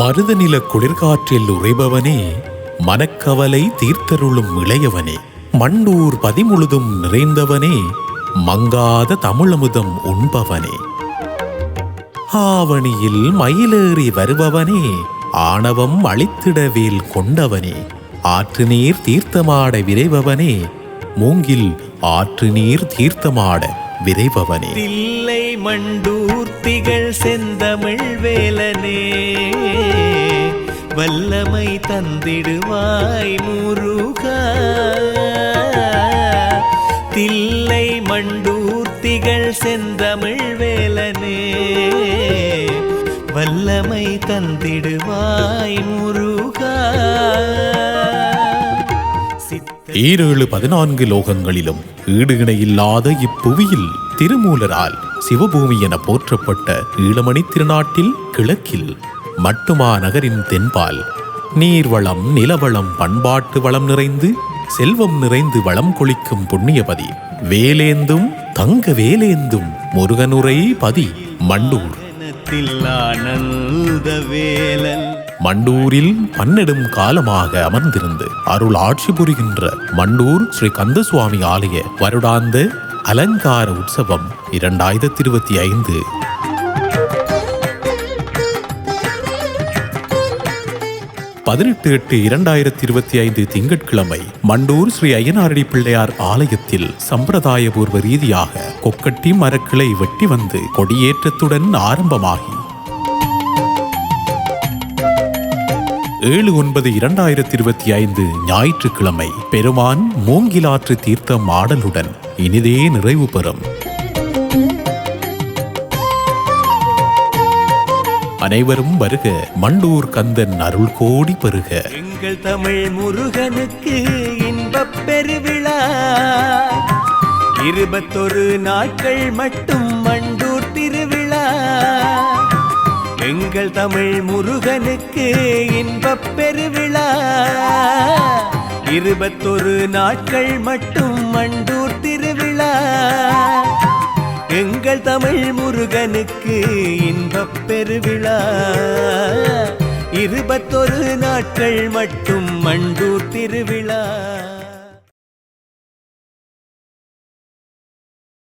மருதநில குளிர்காற்றில் உறைபவனே மனக்கவலை தீர்த்தருளும் இளையவனே மண்டூர் பதிமுழுதும் நிறைந்தவனே மங்காத தமிழமுதம் உண்பவனே. ஆவணியில் மயிலேறி வருபவனே ஆணவம் அழித்திடவேல் கொண்டவனே ஆற்று நீர் தீர்த்தமாட விரைபவனே மூங்கில் ஆற்று நீர் தீர்த்தமாட விரைபவனே. இல்லை மண்டூர்த்திகள் செந்தமிழ் வேலனே. வல்லமை தந்திடுவாய் முருகா. தில்லை மண்டூர்த்திகள் செந்தமிழ் வேலனே. வல்லமை தந்திடுவாய் முருகா. சித்த ஈரேழு பதினான்கு லோகங்களிலும் ஈடு இணையில்லாத இப்புவியில் திருமூலரால் சிவபூமி என போற்றப்பட்ட ஈழமணி திருநாட்டில் கிழக்கில் மட்டுமா நகரின் தென்பால்? நீர்வளம் நிலவளம் பண்பாட்டு வளம் நிறைந்து செல்வம் நிறைந்து வளம் கொளிக்கும் புண்ணியபதி. வேலேந்தும் தங்க வேலேந்தும் முருகனுரை பதி மண்டூர். மண்டூரில் பன்னெடும் காலமாக அமர்ந்திருந்து அருள் ஆட்சி புரிகின்ற மண்டூர் ஸ்ரீ கந்தசுவாமி ஆலய வருடாந்த அலங்கார உற்சவம் இரண்டாயிரத்தி இருபத்தி ஐந்து. பதினெட்டு எட்டு இரண்டாயிரத்தி இருபத்தி ஐந்து திங்கட்கிழமை மண்டூர் ஸ்ரீ ஐயனாரடி பிள்ளையார் ஆலயத்தில் சம்பிரதாயபூர்வ ரீதியாக கொக்கட்டி மரக்கிளை வெட்டி வந்து கொடியேற்றத்துடன் ஆரம்பமாகி. ஏழு ஒன்பது இரண்டாயிரத்தி இருபத்தி ஐந்து ஞாயிற்றுக்கிழமை பெருமான் மூங்கிலாற்று தீர்த்தம் ஆடலுடன் இனிதே நிறைவு பெறும். அனைவரும் வருக. மண்டூர் கந்தன் அருள் கோடி பெருக. எங்கள் தமிழ் முருகனுக்கு இன்பப் பெருவிழா. இருபத்தொரு நாட்கள் மட்டும் மண்டூர் திருவிழா. எங்கள் தமிழ் முருகனுக்கு இன்பப் பெருவிழா. இருபத்தொரு நாட்கள் மட்டும் மண்டூர் எங்கள் தமிழ் முருகனுக்கு இன்பப் பெருவிழா. இருபத்தொரு நாட்கள் மட்டும் மண்டூர் திருவிழா.